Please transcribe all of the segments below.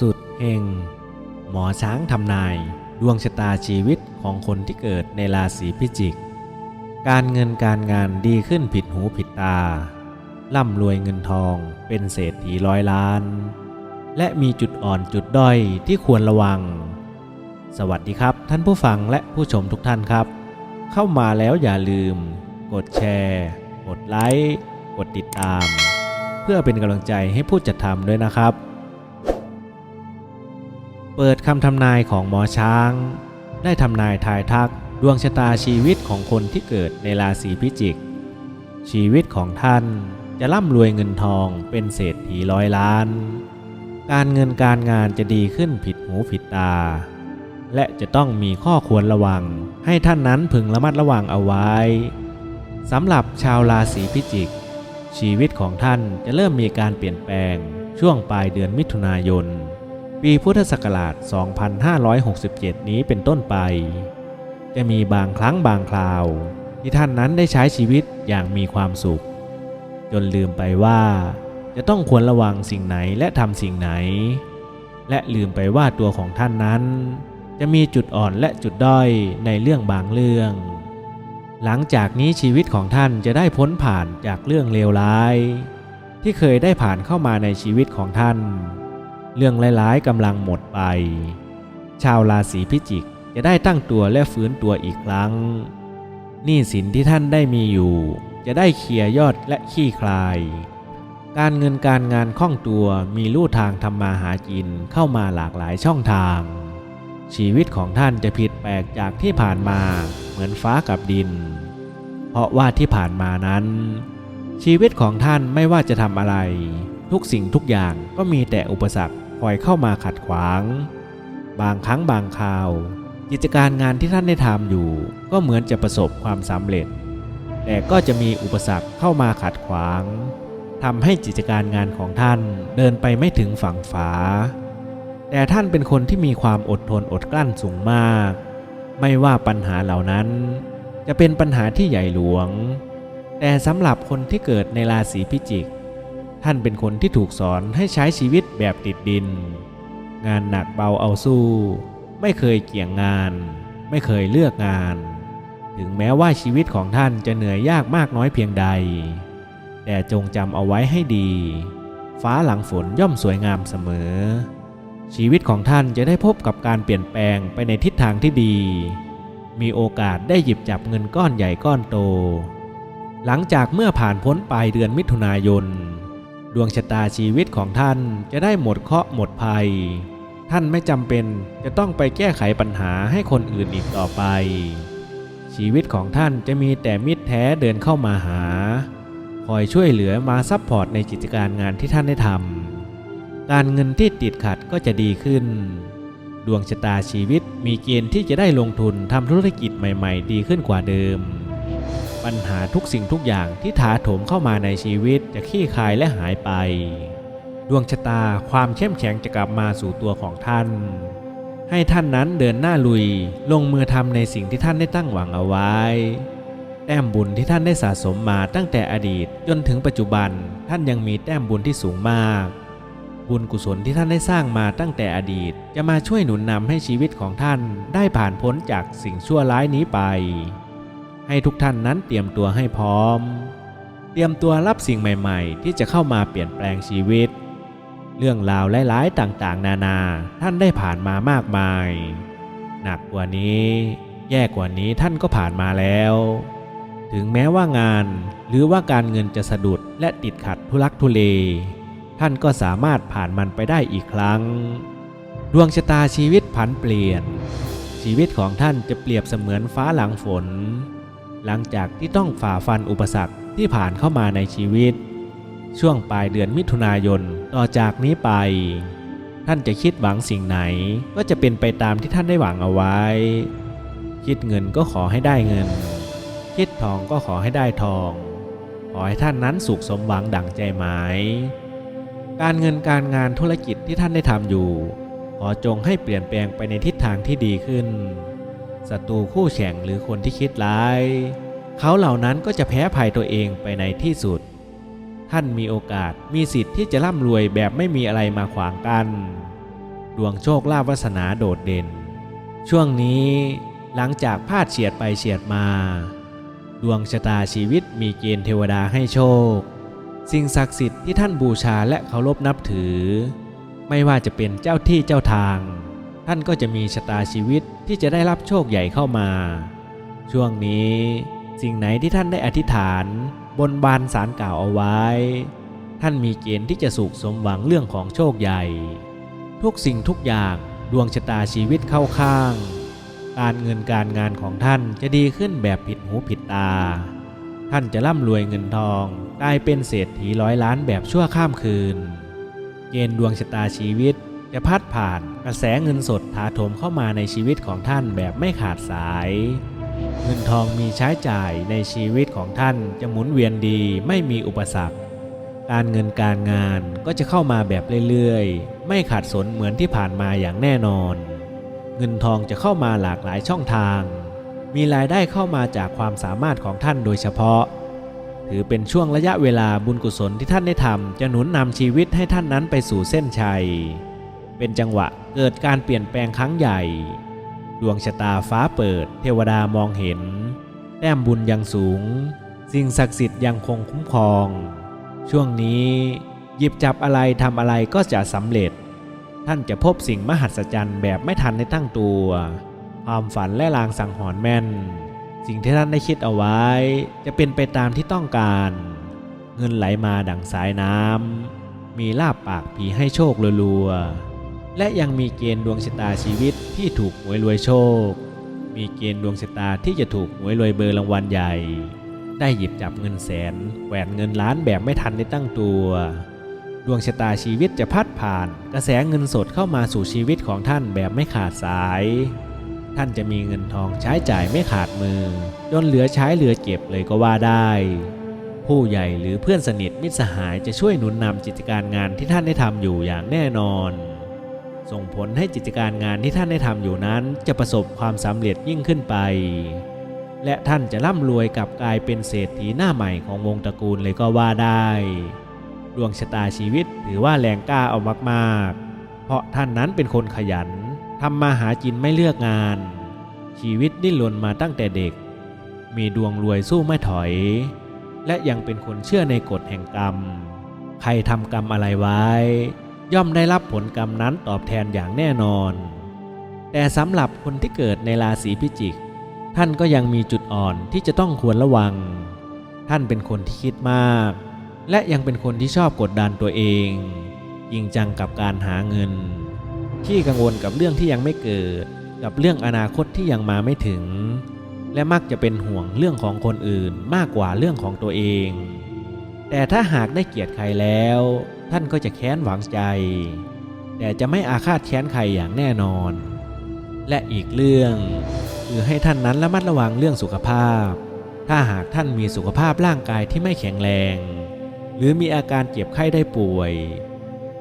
สุดเฮงหมอช้างทำนาย ดวงชะตาชีวิตของคนที่เกิดในราศีพิจิก การเงินการงานดีขึ้นผิดหูผิดตา ร่ำรวยเงินทองเป็นเศรษฐีร้อยล้าน และมีจุดอ่อนจุดด้อยที่ควรระวัง สวัสดีครับท่านผู้ฟังและผู้ชมทุกท่านครับ เข้ามาแล้วอย่าลืม กดแชร์ กดไลค์ กดติดตาม เพื่อเป็นกำลังใจให้ผู้จัดทำด้วยนะครับ เปิดคำทำนายของหมอช้าง ได้ทำนายทายทักดวงชะตาชีวิตของคนที่เกิดในราศีพิจิก ชีวิตของท่านจะร่ำรวยเงินทองเป็นเศรษฐีร้อยล้าน การเงินการงานจะดีขึ้นผิดหูผิดตา และจะต้องมีข้อควรระวังให้ท่านนั้นพึงระมัดระวังเอาไว้สำหรับชาวราศีพิจิก ชีวิตของท่านจะเริ่มมีการเปลี่ยนแปลงช่วงปลายเดือนมิถุนายน ปีพุทธศักราช 2567 นี้เป็นต้นไป จะมีบางครั้งบางคราว ที่ท่านนั้นได้ใช้ชีวิตอย่างมีความสุข จนลืมไปว่า จะต้องควรระวังสิ่งไหนและทำสิ่งไหน และลืมไปว่าตัวของท่านนั้น จะมีจุดอ่อนและจุดด้อยในเรื่องบางเรื่อง หลังจากนี้ชีวิตของท่านจะได้พ้นผ่านจากเรื่องเลวร้าย ที่เคยได้ผ่านเข้ามาในชีวิตของท่าน เรื่องร้ายๆกำลังหมดไป ชาวราศีพิจิกจะได้ตั้งตัวและฟื้นตัวอีกครั้งหนี้สินที่ท่านได้มีอยู่ จะได้เคลียร์ยอดและขี้คลาย การเงินการงานคล่องตัวมีลู่ทางทำมาหากินเข้ามาหลากหลายช่องทาง ชีวิตของท่านจะผิดแปลกจากที่ผ่านมาเหมือนฟ้ากับดิน เพราะว่าที่ผ่านมานั้น ชีวิตของท่านไม่ว่าจะทำอะไร ทุกสิ่งทุกอย่างก็มีแต่อุปสรรค คอยเข้ามาขัดขวาง บางครั้งบางคราว กิจการงานที่ท่านได้ทำอยู่ ก็เหมือนจะประสบความสำเร็จ แต่ก็จะมีอุปสรรคเข้ามาขัดขวางทำให้กิจการงานของท่านเดินไปไม่ถึงฝั่งฝา แต่ท่านเป็นคนที่มีความอดทนอดกลั้นสูงมาก ไม่ว่าปัญหาเหล่านั้น จะเป็นปัญหาที่ใหญ่หลวง แต่สำหรับคนที่เกิดในราศีพิจิก ท่านเป็นคนที่ถูกสอนให้ใช้ชีวิตแบบติดดิน งานหนักเบาเอาสู้ ไม่เคยเกี่ยงงาน ไม่เคยเลือกงาน ถึงแม้ว่าชีวิตของท่านจะเหนื่อยยากมากน้อยเพียงใด แต่จงจำเอาไว้ให้ดี ฟ้าหลังฝนย่อมสวยงามเสมอ ชีวิตของท่านจะได้พบกับการเปลี่ยนแปลงไปในทิศทางที่ดี มีโอกาสได้หยิบจับเงินก้อนใหญ่ก้อนโต หลังจากเมื่อผ่านพ้นปลายเดือนมิถุนายน ดวงชะตาชีวิตของท่านจะได้หมดเคราะห์หมดภัย ท่านไม่จำเป็นจะต้องไปแก้ไขปัญหาให้คนอื่นอีกต่อไป ชีวิตของท่านจะมีแต่มิตรแท้เดินเข้ามาหา คอยช่วยเหลือมาซัพพอร์ตในกิจการงานที่ท่านได้ทำการเงินที่ติดขัดก็จะดีขึ้น ดวงชะตาชีวิตมีเกณฑ์ที่จะได้ลงทุนทำธุรกิจใหม่ ๆ ดีขึ้นกว่าเดิม ปัญหาทุกสิ่งทุกอย่างที่ถาโถมเข้ามาในชีวิตจะคลี่คลายและหายไป ดวงชะตาความเข้มแข็งจะกลับมาสู่ตัวของท่าน ให้ท่านนั้นเดินหน้าลุย ลงมือทำในสิ่งที่ท่านได้ตั้งหวังเอาไว้ แต้มบุญที่ท่านได้สะสมมาตั้งแต่อดีตจนถึงปัจจุบันท่านยังมีแต้มบุญที่สูงมาก บุญกุศลที่ท่านได้สร้างมาตั้งแต่อดีต จะมาช่วยหนุนนำให้ชีวิตของท่านได้ผ่านพ้นจากสิ่งชั่วร้ายนี้ไป ให้ทุกท่านนั้นเตรียมตัวให้พร้อม เตรียมตัวรับสิ่งใหม่ ๆ ที่จะเข้ามาเปลี่ยนแปลงชีวิต เรื่องราวร้ายๆต่างๆ นานาท่านได้ผ่านมามากมาย หนักกว่านี้ แย่กว่านี้ท่านก็ผ่านมาแล้ว ถึงแม้ว่างานหรือว่าการเงินจะสะดุดและติดขัดทุลักทุเล ท่านก็สามารถผ่านมันไปได้อีกครั้ง ดวงชะตาชีวิตผันเปลี่ยน ชีวิตของท่านจะเปรียบเสมือนฟ้าหลังฝน หลังจากที่ต้องฝ่าฟันอุปสรรคที่ผ่านเข้ามาในชีวิต ช่วงปลายเดือนมิถุนายนต่อจากนี้ไป ท่านจะคิดหวังสิ่งไหนก็จะเป็นไปตามที่ท่านได้หวังเอาไว้ คิดเงินก็ขอให้ได้เงิน คิดทองก็ขอให้ได้ทอง ขอให้ท่านนั้นสุขสมหวังดั่งใจหมาย การเงินการงานธุรกิจที่ท่านได้ทำอยู่ ขอจงให้เปลี่ยนแปลงไปในทิศทางที่ดีขึ้น ศัตรูคู่แข่งหรือคนที่คิดร้าย เขาเหล่านั้นก็จะแพ้ภัยตัวเองไปในที่สุด ท่านมีโอกาสมีสิทธิ์ที่จะร่ำรวยแบบไม่มีอะไรมาขวางกัน ดวงโชคลาภวาสนาโดดเด่น ช่วงนี้หลังจากพลาดเฉียดไปเฉียดมา ดวงชะตาชีวิตมีเกณฑ์เทวดาให้โชค สิ่งศักดิ์สิทธิ์ที่ท่านบูชาและเคารพนับถือ ไม่ว่าจะเป็นเจ้าที่เจ้าทาง ท่านก็จะมีชะตาชีวิตที่จะได้รับโชคใหญ่เข้ามา ช่วงนี้ สิ่งไหนที่ท่านได้อธิษฐานบนบานสารกล่าวเอาไว้ ท่านมีเกณฑ์ที่จะสุขสมหวังเรื่องของโชคใหญ่ ทุกสิ่งทุกอย่างดวงชะตาชีวิตเข้าข้าง การเงินการงานของท่านจะดีขึ้นแบบผิดหูผิดตา ท่านจะร่ำรวยเงินทองกลายเป็นเศรษฐีร้อยล้านแบบชั่วข้ามคืน เกณฑ์ดวงชะตาชีวิตจะพัดผ่าน กระแสเงินสดถาโถมเข้ามาในชีวิตของท่านแบบไม่ขาดสาย เงินทองมีใช้จ่ายในชีวิตของท่านจะหมุนเวียนดีไม่มีอุปสรรค การเงินการงานก็จะเข้ามาแบบเรื่อยๆ ไม่ขาดสนเหมือนที่ผ่านมาอย่างแน่นอน เงินทองจะเข้ามาหลากหลายช่องทาง มีรายได้เข้ามาจากความสามารถของท่านโดยเฉพาะ ถือเป็นช่วงระยะเวลาบุญกุศลที่ท่านได้ทำจะหนุนนำชีวิตให้ท่านนั้นไปสู่เส้นชัย เป็นจังหวะเกิดการเปลี่ยนแปลงครั้งใหญ่ ดวงชะตาฟ้าเปิด เทวดามองเห็น แต้มบุญยังสูง สิ่งศักดิ์สิทธิ์ยังคงคุ้มครอง ช่วงนี้หยิบจับอะไรทำอะไรก็จะสำเร็จ ท่านจะพบสิ่งมหัศจรรย์แบบไม่ทันในตั้งตัว ความฝันและลางสังหรณ์แม่น สิ่งที่ท่านได้คิดเอาไว้ จะเป็นไปตามที่ต้องการ เงินไหลมาดั่งสายน้ำมีลาบปากผีให้โชครัวๆ และยังมีเกณฑ์ดวงชะตาชีวิตที่ถูกหวยรวยโชค มีเกณฑ์ดวงชะตาที่จะถูกหวยรวยเบอร์รางวัลใหญ่ ได้หยิบจับเงินแสนแหวนเงินล้านแบบไม่ทันได้ตั้งตัว ดวงชะตาชีวิตจะพัดผ่าน กระแสเงินสดเข้ามาสู่ชีวิตของท่านแบบไม่ขาดสาย ท่านจะมีเงินทองใช้จ่ายไม่ขาดมือ จนเหลือใช้เหลือเก็บเลยก็ว่าได้ ผู้ใหญ่หรือเพื่อนสนิทมิตรสหายจะช่วยหนุนนำกิจการงานที่ท่านได้ทำอยู่อย่างแน่นอน ส่งผลให้กิจการงานที่ท่านได้ทำอยู่นั้นจะประสบความสำเร็จยิ่งขึ้นไป และท่านจะร่ำรวยกลับกลายเป็นเศรษฐีหน้าใหม่ของวงตระกูลเลยก็ว่าได้ ดวงชะตาชีวิตถือว่าแรงกล้าเอามากๆ เพราะท่านนั้นเป็นคนขยันทำมาหากินไม่เลือกงาน ชีวิตดิ้นรนมาตั้งแต่เด็ก มีดวงรวยสู้ไม่ถอย และยังเป็นคนเชื่อในกฎแห่งกรรม ใครทำกรรมอะไรไว้ ย่อมได้รับผลกรรมนั้นตอบแทนอย่างแน่นอน แต่สำหรับคนที่เกิดในราศีพิจิก ท่านก็ยังมีจุดอ่อนที่จะต้องควรระวัง ท่านเป็นคนที่คิดมาก และยังเป็นคนที่ชอบกดดันตัวเองจริงจังกับการหาเงิน ที่กังวลกับเรื่องที่ยังไม่เกิด กับเรื่องอนาคตที่ยังมาไม่ถึง และมักจะเป็นห่วงเรื่องของคนอื่นมากกว่าเรื่องของตัวเอง แต่ถ้าหากได้เกียรติใครแล้ว ท่านก็จะแค้นหวังใจ แต่จะไม่อาฆาตแค้นใครอย่างแน่นอน และอีกเรื่องคือให้ท่านนั้นระมัดระวังเรื่องสุขภาพ ถ้าหากท่านมีสุขภาพร่างกายที่ไม่แข็งแรง หรือมีอาการเจ็บไข้ได้ป่วย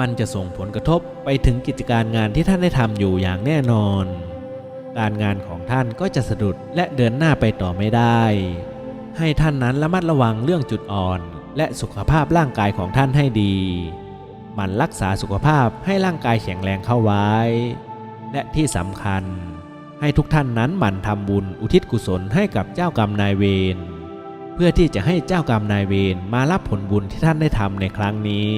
มันจะส่งผลกระทบไปถึงกิจการงานที่ท่านได้ทำอยู่อย่างแน่นอน การงานของท่านก็จะสะดุดและเดินหน้าไปต่อไม่ได้ ให้ท่านนั้นระมัดระวังเรื่องจุดอ่อน และสุขภาพร่างกายของท่านให้ดีมันรักษาสุขภาพให้ร่างกายแข็งแรงเข้าไว้ และที่สำคัญ ให้ทุกท่านนั้นหมั่นทำบุญอุทิศกุศลให้กับเจ้ากรรมนายเวรเพื่อที่จะให้เจ้ากรรมนายเวรมารับผลบุญที่ท่านได้ทำในครั้งนี้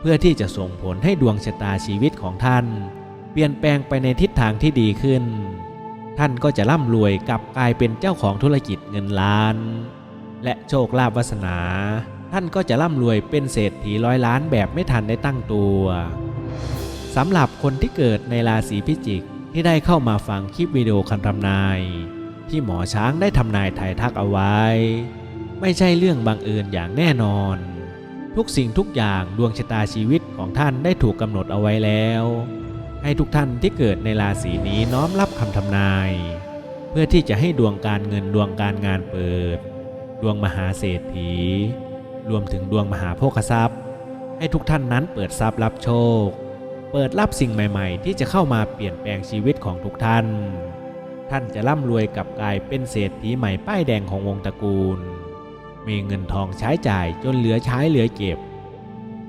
เพื่อที่จะส่งผลให้ดวงชะตาชีวิตของท่าน เปลี่ยนแปลงไปในทิศทางที่ดีขึ้น ท่านก็จะร่ำรวยกลับกลายเป็นเจ้าของธุรกิจเงินล้าน และโชคลาภวาสนา ท่านก็จะร่ำรวยเป็นเศรษฐีร้อยล้านแบบไม่ทันได้ตั้งตัวสำหรับคนที่เกิดในราศีพิจิกที่ได้เข้ามาฟังคลิปวิดีโอคำทำนาย ที่หมอช้างได้ทำนายทายทักเอาไว้ ไม่ใช่เรื่องบังเอิญอย่างแน่นอน ทุกสิ่งทุกอย่างดวงชะตาชีวิตของท่านได้ถูกกำหนดเอาไว้แล้ว ให้ทุกท่านที่เกิดในราศีนี้น้อมรับคำทำนาย เพื่อที่จะให้ดวงการเงินดวงการงานเปิด ดวงมหาเศรษฐี รวมถึงดวงมหาโภคทรัพย์ ให้ทุกท่านนั้นเปิดทรัพย์รับโชค เปิดรับสิ่งใหม่ ๆ ที่จะเข้ามาเปลี่ยนแปลงชีวิตของทุกท่าน ท่านจะร่ำรวยกับกลายเป็นเศรษฐีใหม่ป้ายแดงของวงตระกูล มีเงินทองใช้จ่ายจนเหลือใช้เหลือเก็บ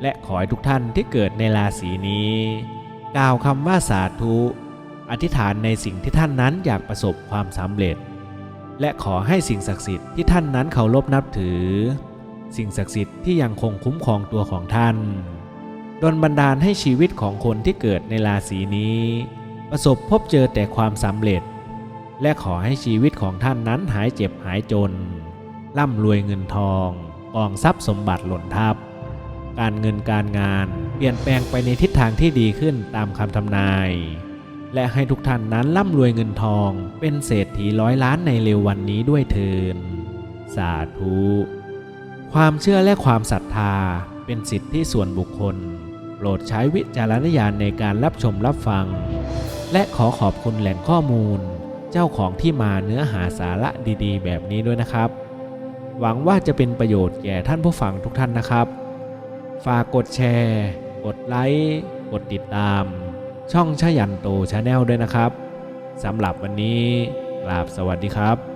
และขอให้ทุกท่านที่เกิดในราศีนี้ กล่าวคำว่าสาธุ อธิษฐานในสิ่งที่ท่านนั้นอยากประสบความสำเร็จ และขอให้สิ่งศักดิ์สิทธิ์ที่ท่านนั้นเคารพนับถือ สิ่งศักดิ์สิทธิ์ที่ยังคงคุ้มครองตัวของท่านดลบันดาลให้ชีวิตของคนที่เกิดในราศีนี้ ประสบพบเจอแต่ความสำเร็จ และขอให้ชีวิตของท่านนั้นหายเจ็บหายจน ร่ำรวยเงินทองกองทรัพย์สมบัติหล่นทับ การเงินการงานเปลี่ยนแปลงไปในทิศทางที่ดีขึ้นตามคำทำนาย และให้ทุกท่านนั้นร่ำรวยเงินทอง เป็นเศรษฐีร้อยล้านในเร็ววันนี้ด้วยเทินสาธุความเชื่อและความศรัทธาเป็นสิทธิส่วนบุคคล โปรดใช้วิจารณญาณในการรับชมรับฟัง และขอขอบคุณแหล่งข้อมูล เจ้าของที่มาเนื้อหาสาระดีๆ แบบนี้ด้วยนะครับ หวังว่าจะเป็นประโยชน์แก่ท่านผู้ฟังทุกท่านนะครับ ฝากกดแชร์ กดไลค์ กดติดตาม ช่องชายันโตชาแนลด้วยนะครับสำหรับวันนี้ลาบสวัสดีครับ